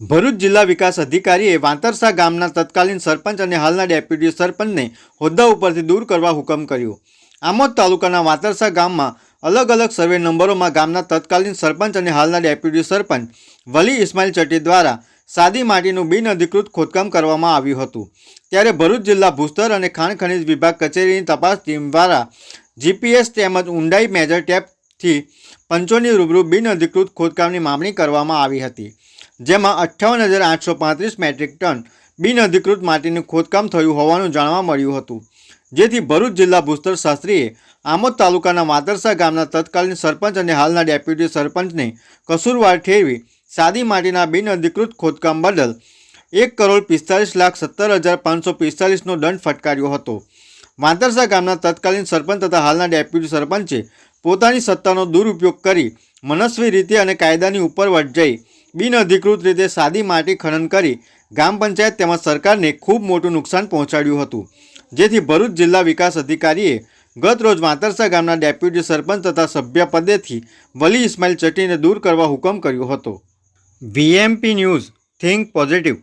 ભરૂચ જિલ્લા વિકાસ અધિકારીએ વાંતરસા ગામના તત્કાલીન સરપંચ અને હાલના ડેપ્યુટી સરપંચને હોદ્દા ઉપરથી દૂર કરવા હુકમ કર્યો. આમોદ તાલુકાના વાંતરસા ગામમાં અલગ અલગ સર્વે નંબરોમાં ગામના તત્કાલીન સરપંચ અને હાલના ડેપ્યુટી સરપંચ વલી ઇસ્માઇલ ચટ્ટી દ્વારા સાદી માટીનું બિનઅધિકૃત ખોદકામ કરવામાં આવ્યું હતું. ત્યારે ભરૂચ જિલ્લા ભૂસ્તર અને ખાણ ખનિજ વિભાગ કચેરીની તપાસ ટીમ દ્વારા જીપીએસ તેમજ ઊંડાઈ મેજર ટેપથી પંચોની રૂબરૂ બિનઅધિકૃત ખોદકામની માંગણી કરવામાં આવી હતી. જેમાં અઠ્ઠાવન હજાર આઠસો પાંત્રીસ મેટ્રિક ટન બિનઅધિકૃત માટીનું ખોદકામ થયું હોવાનું જાણવા મળ્યું હતું. જેથી ભરૂચ જિલ્લા ભૂસ્તર શાસ્ત્રીએ આમોદ તાલુકાના માતરસા ગામના તત્કાલીન સરપંચ અને હાલના ડેપ્યુટી સરપંચને કસૂરવાર ઠેરવી સાદી માટીના બિનઅધિકૃત ખોદકામ બદલ એક કરોડ પિસ્તાલીસ લાખ સત્તર હજાર પાંચસો પિસ્તાલીસનો દંડ ફટકાર્યો હતો. માતરસા ગામના તત્કાલીન સરપંચ તથા હાલના ડેપ્યુટી સરપંચે પોતાની સત્તાનો દુરુપયોગ કરી મનસ્વી રીતે અને કાયદાની ઉપર વટ જઈ બિનઅધિકૃત રીતે સાદી માટી ખનન કરી ગ્રામ પંચાયત તેમજ સરકારને ખૂબ મોટું નુકસાન પહોંચાડ્યું હતું. જેથી ભરૂચ જિલ્લા વિકાસ અધિકારીએ ગત રોજ વાંતરસા ગામના ડેપ્યુટી સરપંચ તથા સભ્ય પદેથી વલી ઇસ્માઇલ ચટ્ટીને દૂર કરવા હુકમ કર્યો હતો. VMP news, think positive.